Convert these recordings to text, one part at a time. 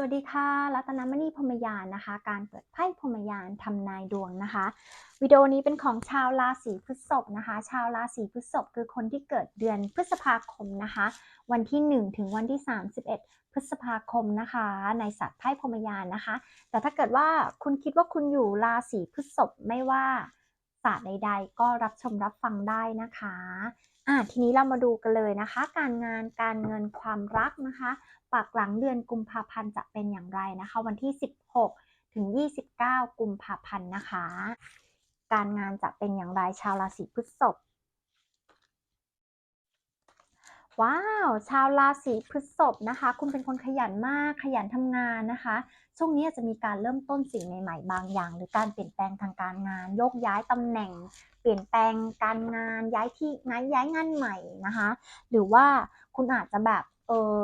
สวัสดีค่ะ รัตนมณีพรมยานนะคะ การเปิดไพ่พรมยานทำนายดวงนะคะ วิดีโอนี้เป็นของชาวราศีพฤษภนะคะ ชาวราศีพฤษภคือคนที่เกิดเดือนพฤษภาคมนะคะ วันที่ 1 ถึงวันที่ 31 พฤษภาคมนะคะ ในศาสตร์ไพ่พรมยานนะคะ แต่ถ้าเกิดว่าคุณคิดว่าคุณอยู่ราศีพฤษภไม่ว่าศาสตร์ใด ๆ ก็รับชมรับฟังได้นะคะอะทีนี้เรามาดูกันเลยนะคะ การงานการเงินความรักนะคะ ปักหลังเดือนกุมภาพันธ์จะเป็นอย่างไรนะคะ วันที่ 16 ถึง 29 กุมภาพันธ์นะคะ การงานจะเป็นอย่างไรชาวราศีพฤษภว้าว ชาวราศีพฤษภนะคะ คุณเป็นคนขยันมากขยันทำงานนะคะ ช่วงนี้จะมีการเริ่มต้นสิ่งใหม่ๆ บางอย่าง หรือการเปลี่ยนแปลงทางการงาน โยกย้ายตำแหน่ง เปลี่ยนแปลงการงานย้ายที่งานย้ายงานใหม่นะคะ หรือว่าคุณอาจจะแบบเออ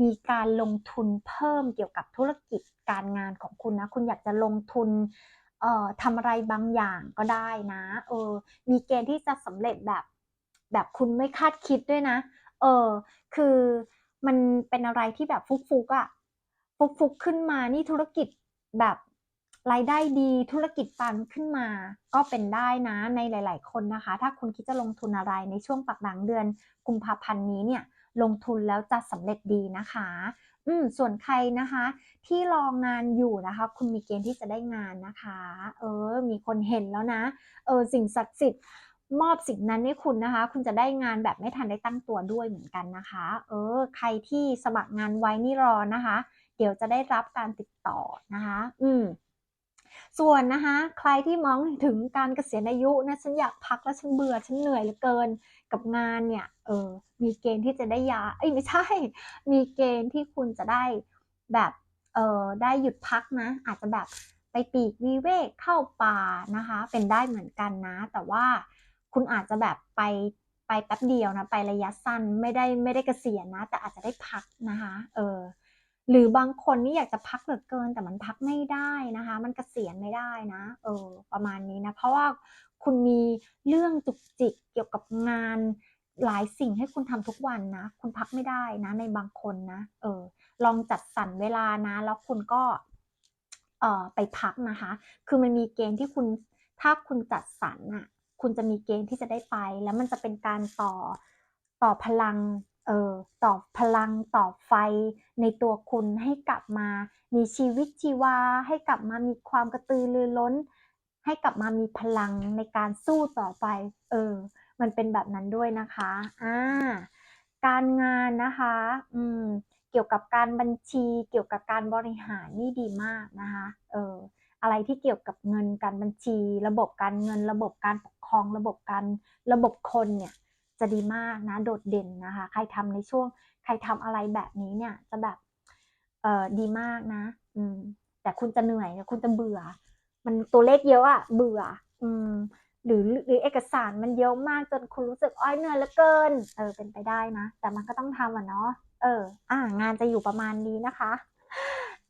มีการลงทุนเพิ่มเกี่ยวกับธุรกิจการงานของคุณนะ คุณอยากจะลงทุนเอ่อทำอะไรบางอย่างก็ได้นะเออมีเกณฑ์ที่จะสำเร็จแบบแบบคุณไม่คาดคิดด้วยนะ เออ คือมันเป็นอะไรที่แบบฟุกๆอะ่ะฟุกๆขึ้นมานี่ธุรกิจแบบรายได้ดีธุรกิจปังขึ้นมา ก็เป็นได้นะในหลาย ๆ คนนะคะ ถ้าคุณคิดจะลงทุนอะไรในช่วงปักหลังเดือนกุมภาพันธ์นี้เนี่ย ลงทุนแล้วจะสำเร็จดีนะคะอืมส่วนใครนะคะ ที่รองงานอยู่นะคะ คุณมีเกณฑ์ที่จะได้งานนะคะ เออ มีคนเห็นแล้วนะ เออ สิ่งศักดิ์สิทธิ์มอบสิ่งนั้นให้คุณนะคะ คุณจะได้งานแบบไม่ทันได้ตั้งตัวด้วยเหมือนกันนะคะ เออ ใครที่สมัครงานไว้นี่รอนะคะ เดี๋ยวจะได้รับการติดต่อนะคะ อืม ส่วนนะคะใครที่มองถึงการเกษียณอายุนะฉันอยากพักแล้วฉันเบื่อฉันเหนื่อยเหลือเกินกับงานเนี่ยเออมีเกณฑ์ที่จะได้ยาเอ้ยไม่ใช่ มีเกณฑ์ที่คุณจะได้แบบเออได้หยุดพักนะ อาจจะแบบไปปีกวิเวกเข้าป่านะคะ เป็นได้เหมือนกันนะ แต่ว่าคุณอาจจะแบบไปไปแป๊บเดียวนะไประยะสั้นไม่ได้ไม่ได้เกษียณนะ แต่อาจจะได้พักนะคะ เออ หรือบางคนนี่อยากจะพักเหลือเกิน แต่มันพักไม่ได้นะคะ มันเกษียณไม่ได้นะเออประมาณนี้นะเพราะว่าคุณมีเรื่องจุกจิกเกี่ยวกับงานหลายสิ่งให้คุณทำทุกวันนะ คุณพักไม่ได้นะในบางคนนะเออลองจัดสรรเวลานะ แล้วคุณก็เออไปพักนะคะ คือมันมีเกณฑ์ที่คุณถ้าคุณจัดสรรน่ะคุณจะมีเกณฑ์ที่จะได้ไป แล้วมันจะเป็นการต่อต่อพลัง เออต่อพลังต่อไฟในตัวคุณให้กลับมา มีชีวิตชีวา ให้กลับมามีความกระตือรือร้น ให้กลับมามีพลังในการสู้ต่อไป เออ มันเป็นแบบนั้นด้วยนะคะอ่าการงานนะคะ อืม เกี่ยวกับการบัญชี เกี่ยวกับการบริหารนี่ดีมากนะคะ เออ อะไรที่เกี่ยวกับเงินการบัญชี ระบบการเงิน ระบบการปกครอง ระบบการ ระบบคนเนี่ย จะดีมากนะโดดเด่นนะคะ ใครทำในช่วง ใครทำอะไรแบบนี้เนี่ยจะแบบเอ่อดีมากนะ อืม แต่คุณจะเหนื่อยคุณจะเบื่อ มันตัวเลขเยอะอะเบื่อ อืม หรือหรือเอกสารมันเยอะมากจนคุณรู้สึกโอ๊ยเหนื่อยเหลือเกิน เออเป็นไปได้นะ แต่มันก็ต้องทำอะเนาะเออ อ่างานจะอยู่ประมาณนี้นะคะ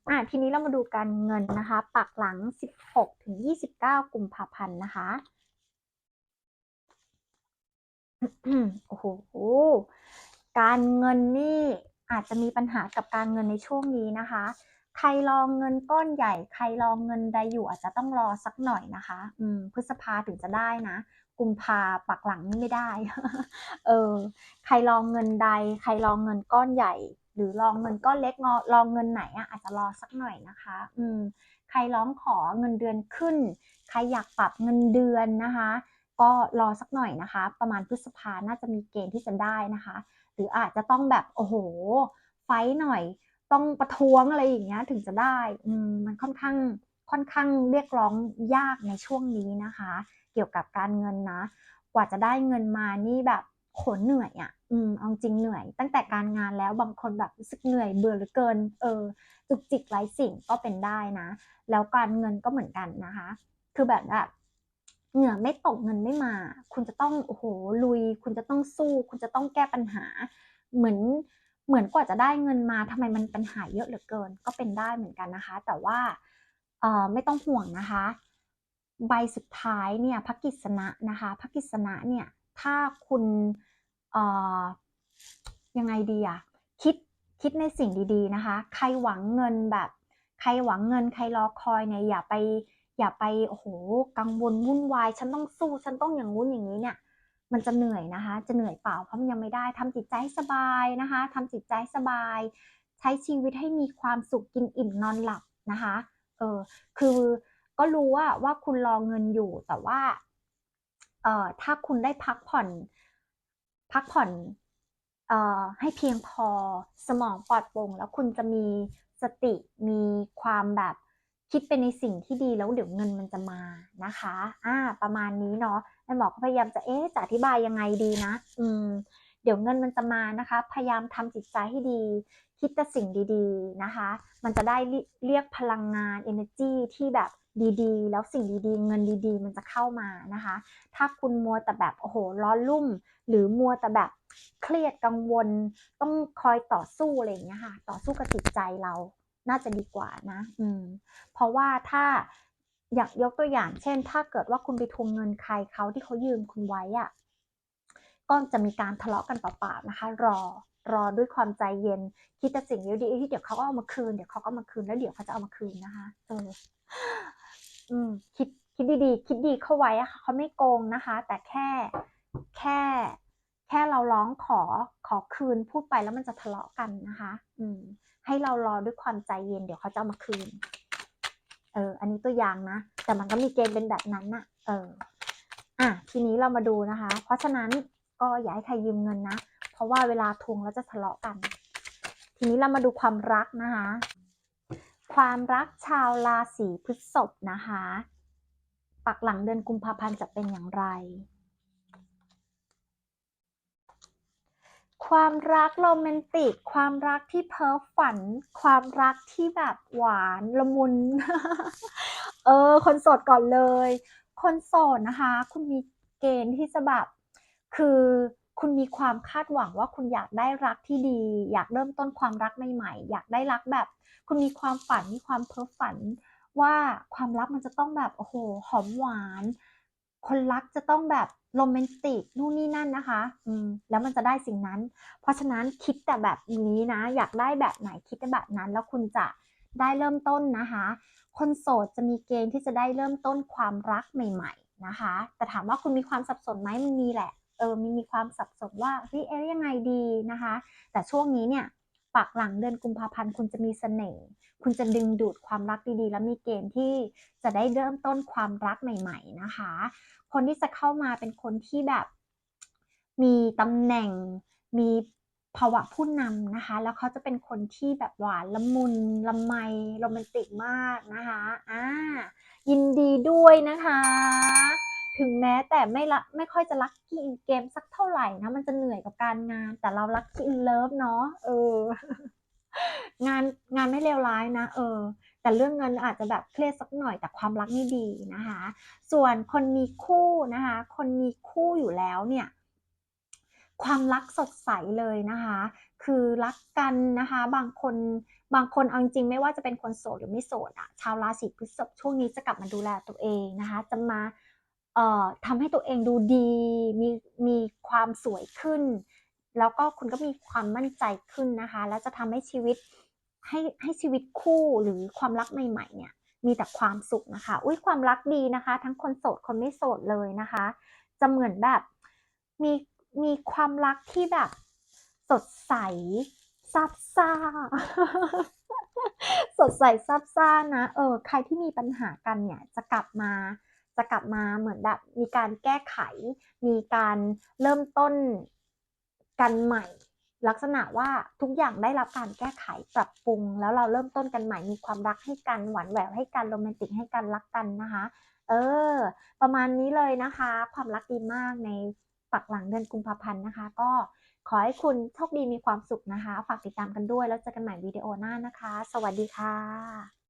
อ่าทีนี้เรามาดูการเงินนะคะ ปักหลัง 16ถึง29 กุมภาพันธ์นะคะ โอ้โห การเงินนี่อาจจะมีปัญหากับการเงินในช่วงนี้นะคะ ใครรอเงินก้อนใหญ่ ใครรอเงินใดอยู่อาจจะต้องรอสักหน่อยนะคะ อืม พฤษภาถึงจะได้นะกุมภาปักหลังนี่ไม่ได้ เออ ใครรอเงินใด ใครรอเงินก้อนใหญ่ หรือรอเงินก้อนเล็กงอรอเงินไหนอะอาจจะรอสักหน่อยนะคะ อืม ใครร้องขอเงินเดือนขึ้น ใครอยากปรับเงินเดือนนะคะ ก็รอสักหน่อยนะคะ ประมาณพฤษภาน่าจะมีเกณฑ์ที่จะได้นะคะ หรืออาจจะต้องแบบโอ้โห ไฟหน่อย ต้องประท้วงอะไรอย่างเงี้ยถึงจะได้อืมมันค่อนข้างค่อนข้างเรียกร้องยากในช่วงนี้นะคะ เกี่ยวกับการเงินนะ กว่าจะได้เงินมานี่แบบโหเหนื่อยอะอืมเอาจริงเหนื่อย ตั้งแต่การงานแล้วบางคนแบบรู้สึกเหนื่อยเบื่อเหลือเกิน เออ จุกจิกหลายสิ่งก็เป็นได้นะ แล้วการเงินก็เหมือนกันนะคะ คือแบบแบบ เหงื่อไม่ตกเงินไม่มา คุณจะต้องโอ้โหลุย คุณจะต้องสู้ คุณจะต้องแก้ปัญหา เหมือนเหมือนกว่าจะได้เงินมาทำไมมันปัญหาเยอะเหลือเกิน ก็เป็นได้เหมือนกันนะคะ แต่ว่าเอ่อไม่ต้องห่วงนะคะ ใบสุดท้ายเนี่ยพระกฤษณะนะคะพระกฤษณะเนี่ยถ้าคุณเอ่อยังไงดีอะคิดคิดในสิ่งดีๆนะคะ ใครหวังเงินแบบ ใครหวังเงิน ใครรอคอยเนี่ยอย่าไป อย่าไปโอ้โหกังวลวุ่นวาย ฉันต้องสู้ฉันต้องอย่างงู้นอย่างนี้เนี่ย มันจะเหนื่อยนะคะ จะเหนื่อยเปล่าเพราะมันยังไม่ได้ทำจิตใจให้สบายนะคะทำจิตใจสบาย ใช้ชีวิตให้มีความสุขกินอิ่มนอนหลับนะคะเออคือก็รู้ว่าว่าคุณรอเงินอยู่แต่ว่าเอ่อถ้าคุณได้พักผ่อน พักผ่อนเอ่อให้เพียงพอสมองปลอดโปร่งแล้วคุณจะมีสติมีความแบบ คิดไปในสิ่งที่ดีแล้วเดี๋ยวเงินมันจะมานะคะอ่าประมาณนี้เนาะแม่หมอก็พยายามจะเอ๊ะจะอธิบายยังไงดีนะ อืม เดี๋ยวเงินมันจะมานะคะ พยายามทำจิตใจให้ดี คิดแต่สิ่งดีๆนะคะ มันจะได้เรียกพลังงานเอเนอร์จีที่แบบดีๆ แล้วสิ่งดีๆ เงินดีๆ มันจะเข้ามานะคะ ถ้าคุณมัวแต่แบบโอ้โฮร้อนรุ่ม หรือมัวแต่แบบเครียดกังวล ต้องคอยต่อสู้อะไรอย่างเงี้ยค่ะ ต่อสู้กับจิตใจเรา น่าจะดีกว่านะ อืม เพราะว่าถ้าอยางยกตัวอย่าง เช่น ถ้าเกิดว่าคุณไปทวงเงินใครเขาที่เขายืมคุณไว้อะก็จะมีการทะเลาะกันเปล่าๆนะคะ รอ รอด้วยความใจเย็น คิดแต่สิ่งดีๆเดี๋ยวเขาก็เอามาคืน เดี๋ยวเขาก็ามาคืนแล้วเดี๋ยวเขาจะเอามาคืนนะคะ เออ อืม คิด คิดดีๆ คิดดีเข้าไว้อะค่ะเขาไม่โกงนะคะ แต่แค่ แค่ แค่เราร้องขอ ขอคืนพูดไปแล้วมันจะทะเลาะกันนะคะ อืม ให้เรารอด้วยความใจเย็นเดี๋ยวเขาจะามาคืน เออ อันนี้ตัวอย่างนะ แต่มันก็มีเกณฑ์เป็นแบบนั้นน่ะเอออาทีนี้เรามาดูนะคะ เพราะฉะนั้นก็อย่าให้ใครยืมเงินนะ เพราะว่าเวลาทวงแล้วจะทะเลาะกัน ทีนี้เรามาดูความรักนะคะ ความรักชาวราศีพฤษภนะคะ ปักหลังเดือนกุมภาพันธ์จะเป็นอย่างไร ความรักโรแมนติก ความรักที่เพ้อฝัน ความรักที่แบบหวานละมุน เออ คนโสดก่อนเลย คนโสดนะคะ คุณมีเกณฑ์ที่จะแบบ คือคุณมีความคาดหวังว่าคุณอยากได้รักที่ดี อยากเริ่มต้นความรักใหม่ๆ อยากได้รักแบบ คุณมีความฝัน มีความเพ้อฝัน ว่าความรักมันจะต้องแบบ โอ้โฮหอมหวาน คนรักจะต้องแบบโรแมนติกนู่นนี่นั่นนะคะ อืม แล้วมันจะได้สิ่งนั้น เพราะฉะนั้นคิดแต่แบบนี้นะ อยากได้แบบไหนคิดแต่แบบนั้น แล้วคุณจะได้เริ่มต้นนะคะ คนโสดจะมีเกณฑ์ที่จะได้เริ่มต้นความรักใหม่ ๆ นะคะ แต่ถามว่าคุณมีความสับสนไหมมันมีแหละ เออมันมีความสับสนว่าเฮ้ยเอ๊ะยังไงดีนะคะ แต่ช่วงนี้เนี่ย ปักหลังเดือนกุมภาพันธ์คุณจะมีเสน่ห์คุณจะดึงดูดความรักดีๆ และมีเกณฑ์ที่จะได้เริ่มต้นความรักใหม่ ๆนะคะ คนที่จะเข้ามาเป็นคนที่แบบมีตำแหน่งมีภาวะผู้นำนะคะ แล้วเขาจะเป็นคนที่แบบหวานละมุนละไมโรแมนติกมากนะคะอ่ายินดีด้วยนะคะ ถึงแม้แต่ไม่ละไม่ค่อยจะ Lucky in Game สักเท่าไหร่นะ มันจะเหนื่อยกับการงาน แต่เรา Lucky in Love เนาะเอองานงานไม่เลวร้ายนะ เออ แต่เรื่องเงินอาจจะแบบเครียดสักหน่อยแต่ความรักนี่ดีนะคะ ส่วนคนมีคู่นะคะ คนมีคู่อยู่แล้วเนี่ย ความรักสดใสเลยนะคะ คือรักกันนะคะ บางคนบางคนเอาจริงไม่ว่าจะเป็นคนโสดหรือไม่โสดอะชาวราศีพฤษภช่วงนี้จะกลับมาดูแลตัวเองนะคะ จะมา เอ่อทำให้ตัวเองดูดี มีมีความสวยขึ้น แล้วก็คุณก็มีความมั่นใจขึ้นนะคะ แล้วจะทำให้ชีวิตให้ให้ชีวิตคู่หรือความรักใหม่ๆเนี่ยมีแต่ความสุขนะคะ อุ๊ยความรักดีนะคะ ทั้งคนโสดคนไม่โสดเลยนะคะ จะเหมือนแบบมีมีความรักที่แบบสดใสซาบซ่า สดใสซาบซ่านะ เออ ใครที่มีปัญหากันเนี่ยจะกลับมา จะกลับมาเหมือนแบบมีการแก้ไข มีการเริ่มต้นกันใหม่ ลักษณะว่าทุกอย่างได้รับการแก้ไขปรับปรุง แล้วเราเริ่มต้นกันใหม่มีความรักให้กันหวานแหววให้กันโรแมนติกให้กันรักกันนะคะ เออ ประมาณนี้เลยนะคะ ความรักดีมากในปักหลังเดือนกุมภาพันธ์นะคะ ก็ขอให้คุณโชคดีมีความสุขนะคะ ฝากติดตามกันด้วย แล้วเจอกันใหม่วิดีโอหน้านะคะ สวัสดีค่ะ